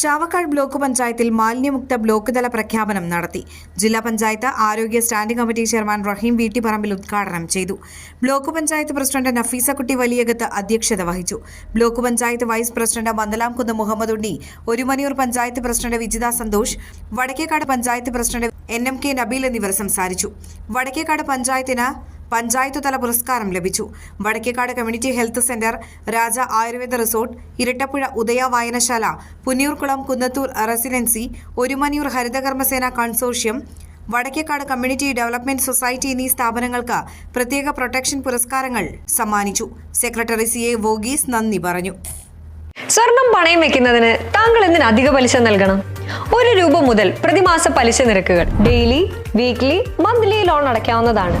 Chavakkad block പഞ്ചായത്തിൽ മാലിന്യമുക്ത block തല പ്രഖ്യാപനം നടത്തി. ജില്ലാ പഞ്ചായത്ത് ആരോഗ്യ standing committee chairman Rahim Veettipparambil ഉദ്ഘാടനം ചെയ്തു. ബ്ലോക്ക് പഞ്ചായത്ത് പ്രസിഡന്റ് നഫീസക്കുട്ടി വലിയകത്ത് അധ്യക്ഷത വഹിച്ചു. Block panchayat vice president Mandalamkunnu Muhammad Unni Orumanayur panchayat president Vijitha Santhosh Vadakkekad panchayat president N M K Nabeel എന്നിവർ സംസാരിച്ചു. വടക്കേക്കാട് പഞ്ചായത്തിന് പഞ്ചായത്ത് തല പുരസ്കാരം ലഭിച്ചു. Vadakkekad community health centre Raja Ayurveda resort Irattappuzha Udaya വായനശാല Punnayurkulam Kunnathur residency Orumanayur Harithakarmasena consortium Vadakkekad community development society എന്നീ സ്ഥാപനങ്ങൾക്ക് പ്രത്യേക പ്രൊട്ടക്ഷൻ പുരസ്കാരങ്ങൾ സമ്മാനിച്ചു. സെക്രട്ടറി സി എ വോഗീസ് നന്ദി പറഞ്ഞു. സ്വർണം പണയം വെക്കുന്നതിന് താങ്കൾ എന്തിന് അധിക പലിശ നൽകണം? ഒരു രൂപ മുതൽ പ്രതിമാസ പലിശ നിരക്കുകൾ ഡെയിലി വീക്ക്ലി മന്ത്ലി ലോൺ അടയ്ക്കാവുന്നതാണ്.